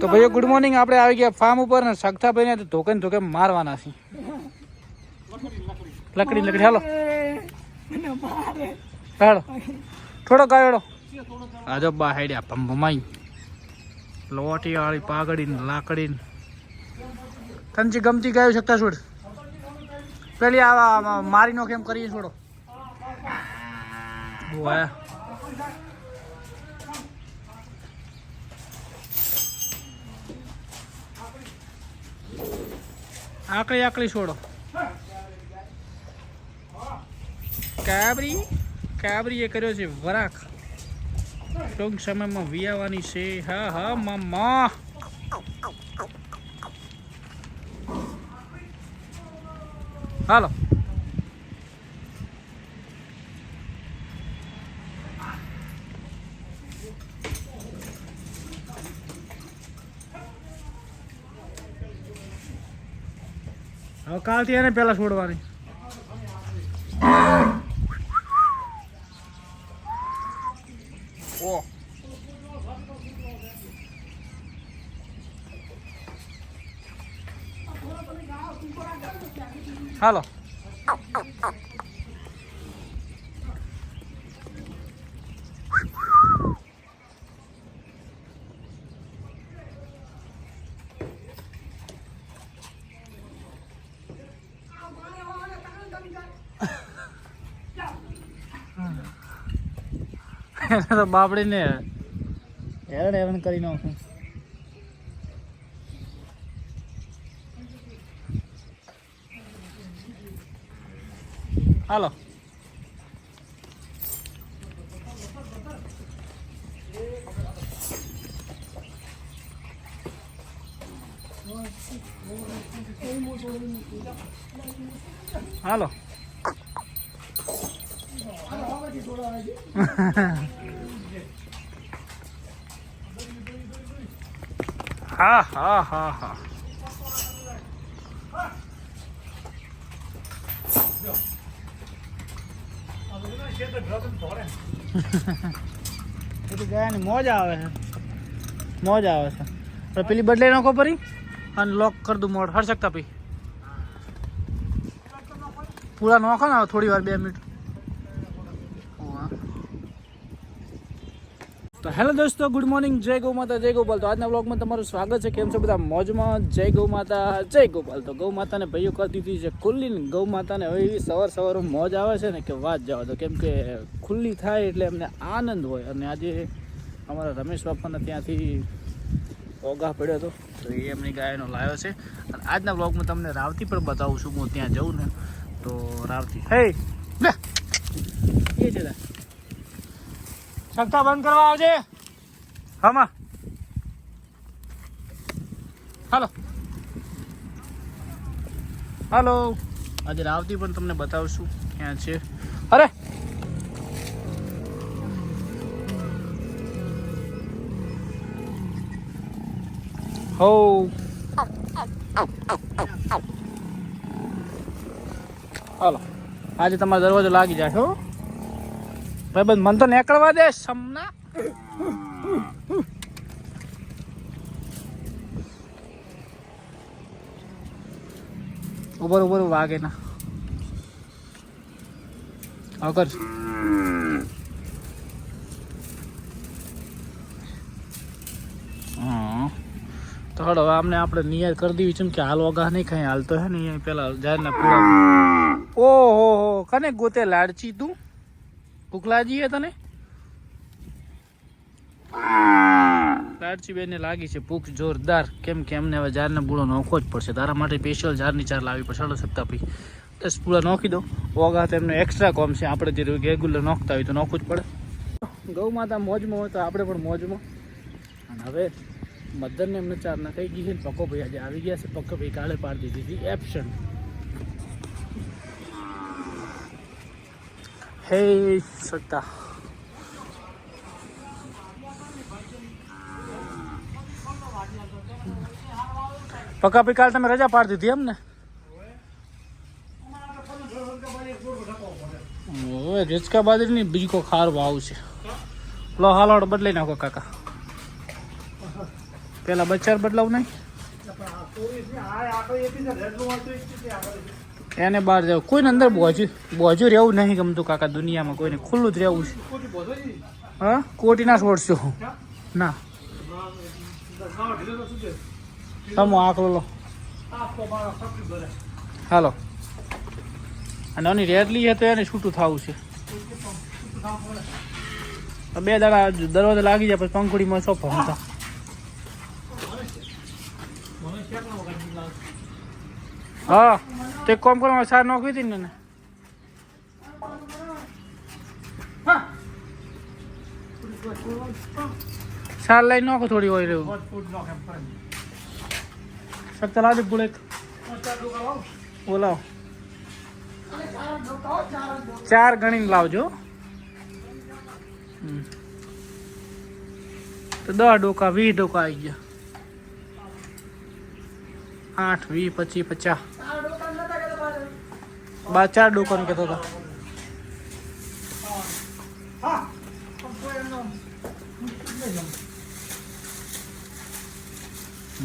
તો ભાઈઓ good morning આપણે આવી ગયા ફાર્મ ઉપર ને સગતાભાઈને તો ધોકે ને ધોકે મારવાના છે લકડી લકડી હાલો. હાલો. થોડો ગાયડો આજો બા હેડ્યા ભમભમાઈ લોટી વાળી પાઘડી ને લાકડી ને કંચી ગમતી ગાયું શકતા છોડ પેલી આવા મારીનો મારી કેમ કરીએ છોડો. વાહ આકડી આકડી છોડો. કાબરી કાબરી એ કર્યો છે વરાક ટૂંક સમયમાં વિયાવાની છે. હા હા, મામા. હાલો. હવે કાલથી એને પહેલાં છોડવાની. ઓ. હાલો. તો બાપડીને હેરણ હેરણ કરી નાખું. હાલો. હાલો. હા હા હા હા પેલી ગાયની મોજ આવે છે મોજ આવે છે હવે પેલી બદલે નાખો પરી અને લોક કરી દઉં મોડ હર શકતા પી પૂરા નાખો ને હવે થોડી વાર બે મિનિટ તો હેલો દોસ્તો, ગુડ મોર્નિંગ, જય ગૌ માતા જય ગોપાલ. તો આજના બ્લોગમાં તમારું સ્વાગત છે. કેમ છો બધા? મોજમાં, જય ગૌ માતા જય ગોપાલ. તો ગૌ માતાને ભાઈઓ કરી દીધી છે ખુલ્લી ને ગૌ માતાને હવે સવાર સવારમાં મોજ આવે છે ને કે વાત જાઓ તો કેમ કે ખુલ્લી થાય એટલે એમને આનંદ હોય. અને આજે અમારા રમેશ બાપાને ત્યાંથી ઓગા પડ્યો હતો. તો એ એમની ગાયનો લાવ્યો છે. અને આજના બ્લોગમાં તમને રાવતી પણ બતાવું છું. હું ત્યાં જઉં ને તો રાવતી. હે! એ છે લે. બંધ કરવા આવજે. હામાં. હાલો. હાલો. આજે રાવતી પણ તમને બતાવશું ક્યાં છે. અરે. હો. હાલો. આજે તમારો દરવાજો લાગી જાય હો. ભાઈ બંધ, મન તો નીકળવા દે, સમના. ઉભર ઉભર વાગે ના. અગર હા તો હળો હવે અમને આપણે નિયત કરી દેવી છે કે હાલ વગા નહીં ખાઈ હાલ તો હે ને અહીંયા પેલા જાહેરના પૂરા. ઓહો હો, કને ગોતે લાડચી તું? લાગી તને? લાડચી બેન લાગી છે ભૂખ જોરદાર. કેમ કે એમને હવે જારને પૂળો નોખવો જ પડશે. તારા માટે સ્પેશિયલ જારની ચાર લાવી પડશે. સત્તા પી દસ પૂળા નોખી દો ઓગા તો એમને એક્સ્ટ્રા કોમ છે. આપણે જે રેગ્યુલર નોખતા હોય તો નોખવું જ પડે. ગૌ માતા મોજમાં હોય તો આપણે પણ મોજમાં. અને હવે મધરને એમને ચાર નખાઈ ગઈ છે પક્કો ભાઈ આજે આવી ગયા છે. પક્કો ભાઈ કાલે પાડી દીધી હતી એબસન્ટ હે સત્તા પક્કા ભાઈ કાલે તમે રજા પાડી દીધી એમ ને ઓય રેચકા બાજરીની બીજી કોઈ ખાર વાવ છે લો હાલો બદલાઈ નાખો કાકા પેલા બચાર બદલાવ નહીં એને બહાર જવું. કોઈને અંદર બોજુ બોજુ રહેવું નહીં ગમતું કાકા, દુનિયામાં કોઈને. ખુલ્લું જ રહેવું છે. હા? કોટી ના છોડશો. ના. તમો આકલો લો. હાલો. અને આની રેડલી છે તો એને છૂટું થવું છે. બે દાડા દરવાજા લાગી જાય, પછી પંખુડીમાં શું ભમતા હા. તે કોમ કરો સાર નોખવી હતી ને સાર લઈ નોખો થોડી હોય રહ્યું. સત્તર ચલાવજો બુલેટ બોલાવો. ચાર ગણીને લાવજો. તો દસ ડોકા, વીસ ડોકા આવી ગયા. આઠ, વીસ, પચીસ, પચાસ. બા ચાર ડોકાનું કહેતો હતો.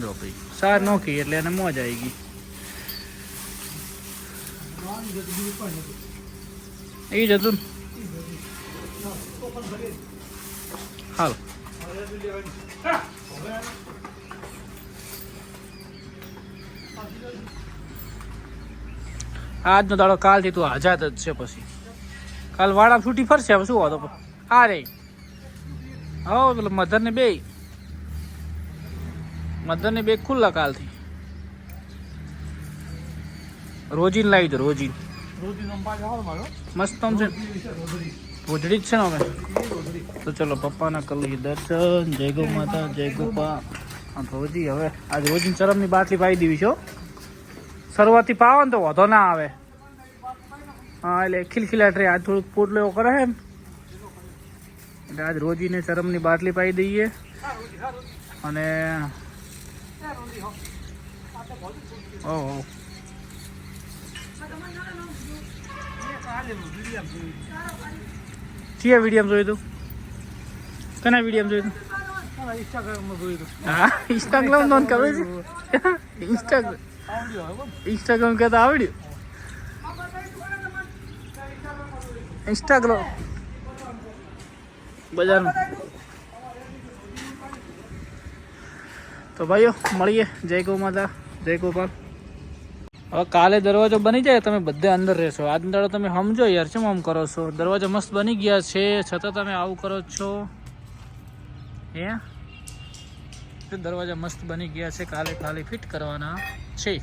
જો ભાઈ. સાર નોખી એટલે એને મોજ આવી ગઈ. એ જ હતું. હાલો. આજનો દાડો કાલથી તું આઝાદ જ છે પછી. કાલ વાળા છૂટી ફરશે, હવે શું હોતો આ રે. હો પેલો મધરને બે. મધરને બે ખુલ્લા કાલથી. રોજીન લાવી દો, રોજીન. મસ્ત છે. ભોજડી જ છે ને અમે તો ચલો, પપ્પાના કરી દર્શન. જય ગૌ માતા, જય ગોપા ભોજી હવે આજ રોજીન ચરમની બાટલી પાઈ દેવી છો શરૂઆતથી પાવો ને તો વધો ના આવે. હા એટલે ખીલખીલાટ રહે. આજ થોડુંક પોટલો એવો કરે છે ને. એટલે આજ રોજીને ચરમની બાટલી પાઈ દઈએ. અને ઓહો ચિયા વિડીયમ જોયું તું? કના વિડીયમ જોયું તું? હા ઇન્સ્ટાગ્રામ નોંધ કરે છે. ઇન્સ્ટાગ્રામ ઇન્સ્ટાગ્રામ કહેતા આવડ્યું ઇન્સ્ટાગ્રામ બજાર તો ભાઈઓ, મળીએ. જય ગૌ માતા, જય ગોપાલ હવે કાલે દરવાજો બની જાય, તમે બધે અંદર રહેશો. આજ દાડો તમે સમજો યાર શું આમ કરો છો? દરવાજા મસ્ત બની ગયા છે, છતાં તમે આવું કરો છો. હે? દરવાજા મસ્ત બની ગયા છે, કાલે ખાલી ફિટ કરવાના. છે.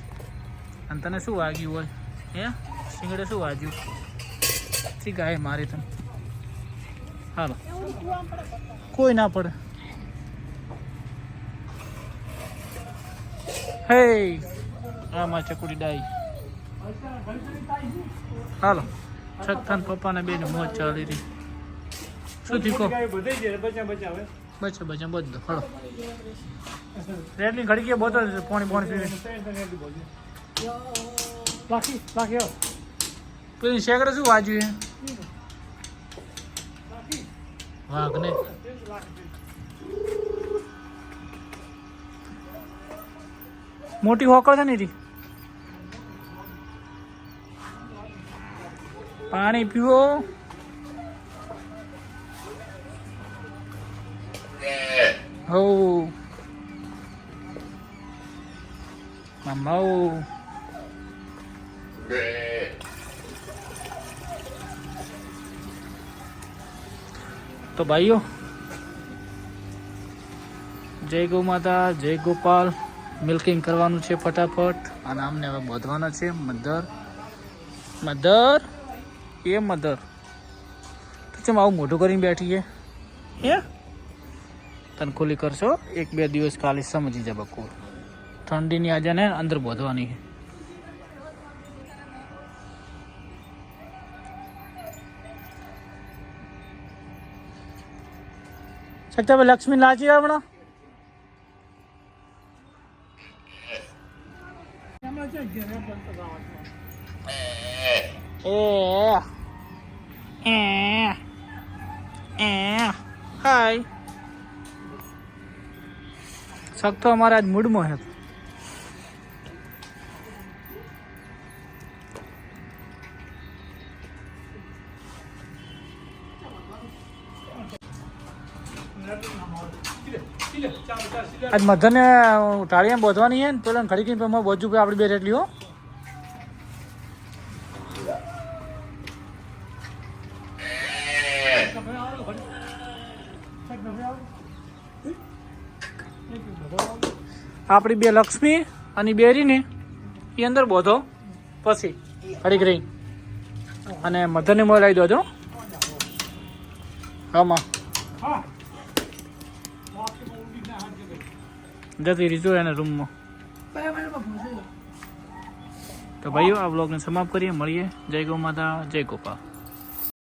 અને તને શું વાગ્યું હોય? હે? શિંગડે શું વાગ્યું? ઠીક ગાય મારે તને? હાલો. કોઈ ના પડે. હે આમાં ચકુડી ડાઈ. હાલો. છઠ્ઠાન પપ્પાને બેને મોજ ચાલી રહી. શું થયું કહો? બચા બચા બધું. હળો રેડની ઘડી કે બોતલ છે પાણી પાણી પીવે પેલી શેકડે શું વાજ્યું છે વાઘ ને મોટી હોકળ છે ને રી પાણી પીવો. હો મામા તો ભાઈઓ જય ગૌ માતા જય ગોપાલ. મિલ્કિંગ કરવાનું છે ફટાફટ. અને આમને હવે બોધવાના છે મધર. મધર? એ મધર. તો ચમ આવું મોઢું કરીને બેઠી છે હે? તને ખુલ્લી કરશો? એક બે દિવસ ખાલી સમજી જા બકુર ઠંડીની આજે ને અંદર બોધવાની છે. સચ્ચા લક્ષ્મી લાચી હમણાં? હાય. શક અમારા આજ મૂડમાં છે. આજ મધને ટાળીયા બોધવાની હે ને, પેલા ખડી કઈ બોજુ પે આપણી બે રેટલી હો. આપણી બે લક્ષ્મી અને બેરી ને એ અંદર બોધો. પછી ખડી રહી. અને મધરને મોં લાવી દો આમાં. જતી રીતો એના રૂમમાં તો ભાઈઓ આ બ્લોગને સમાપ્ત કરીએ. મળીએ. જય ગૌ માતા જય ગોપાલ.